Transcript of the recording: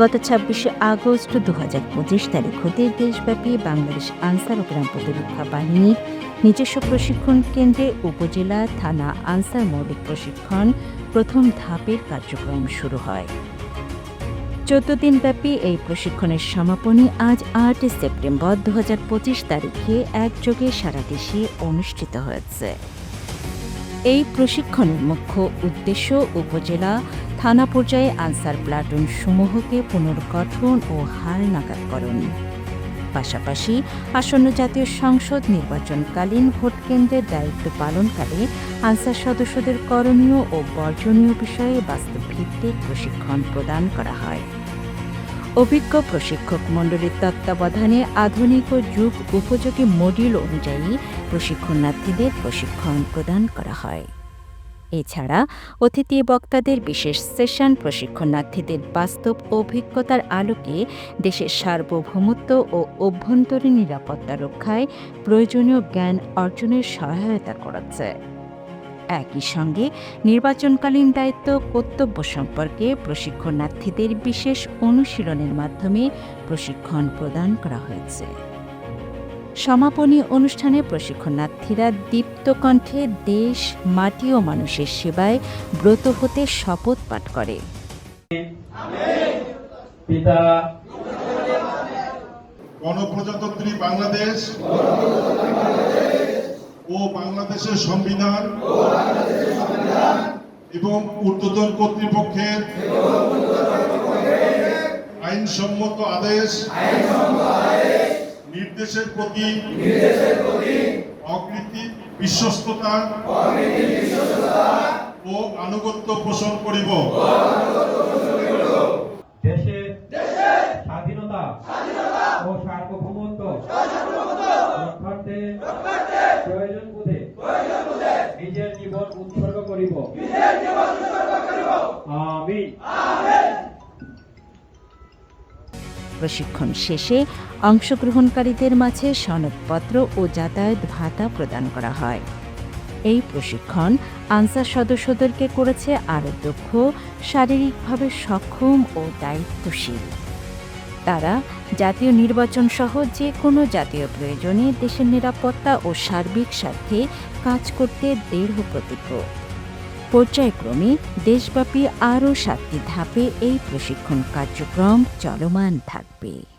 গত ছাব্বিশে আগস্ট দু হাজার পঁচিশ তারিখ হতে দেশব্যাপী বাংলাদেশ আনসার ও গ্রাম প্রতিরক্ষা বাহিনীর নিজস্ব প্রশিক্ষণ কেন্দ্রে উপজেলা, থানা, আনসার মৌলিক প্রশিক্ষণ প্রথম ধাপের কার্যক্রম শুরু হয়। চোদ্দ দিনব্যাপী এই প্রশিক্ষণের সমাপনী আজ আট সেপ্টেম্বর দু হাজার পঁচিশ তারিখে একযোগে সারা দেশে অনুষ্ঠিত হয়েছে। এই প্রশিক্ষণের মুখ্য উদ্দেশ্য উপজেলা থানা পর্যায়ে আনসার প্লাটুন সমূহকে পুনর্গঠন ও হাল নাগাদকরণ পাশাপাশি আসন্ন জাতীয় সংসদ নির্বাচনকালীন ভোট কেন্দ্রের দায়িত্ব পালনকালে আনসার সদস্যদের করণীয় ও বর্জনীয় বিষয়ে বাস্তব ভিত্তিক প্রশিক্ষণ প্রদান করা হয়। অভিজ্ঞ প্রশিক্ষক মণ্ডলীর তত্ত্বাবধানে আধুনিক ও যুগ উপযোগী মডিউল অনুযায়ী প্রশিক্ষণার্থীদের প্রশিক্ষণ প্রদান করা হয়। এছাড়া অতিথি বক্তাদের বিশেষ সেশন প্রশিক্ষণার্থীদের বাস্তব অভিজ্ঞতার আলোকে দেশের সার্বভৌমত্ব ও অভ্যন্তরীণ নিরাপত্তা রক্ষায় প্রয়োজনীয় জ্ঞান অর্জনের সহায়তা করাচ্ছে একই সঙ্গে নির্বাচনকালীন দায়িত্ব কর্তব্য সম্পর্কে প্রশিক্ষণার্থীদের বিশেষ অনুশীলনের মাধ্যমে প্রশিক্ষণ প্রদান করা হয়েছে। সমাপনী অনুষ্ঠানে প্রশিক্ষণার্থীরা দীপ্ত কণ্ঠে দেশ মাটি ও মানুষের সেবায় ব্রত হতে শপথ পাঠ করে। পিতা। গণপ্রজাতন্ত্রী বাংলাদেশ ও বাংলাদেশের সংবিধান এবং ঊর্ধ্বতন কর্তৃপক্ষের আইনসম্মত আদেশ নির্দেশের প্রতি অকৃতি বিশ্বস্ততা ও আনুগত্য পোষণ করিব। দেশের স্বাধীনতা ও সার্বভৌমত্ব রক্ষার্থে প্রয়োজন নিজের জীবন উৎসর্গ করিব। আমি প্রশিক্ষণ শেষে অংশগ্রহণকারীদের মাঝে সনদপত্র ও যাতায়াত ভাতা প্রদান করা হয়। এই প্রশিক্ষণ আনসার সদস্যদেরকে করেছে আরও দক্ষ, শারীরিকভাবে সক্ষম ও দায়িত্বশীল। তারা জাতীয় নির্বাচন সহ যে কোনো জাতীয় প্রয়োজনে দেশের নিরাপত্তা ও সার্বিক স্বার্থে কাজ করতে দৃঢ় প্রতিজ্ঞ পর্যায়ক্রমে দেশব্যাপী আরও সাতটি ধাপে এই প্রশিক্ষণ কার্যক্রম চলমান থাকবে।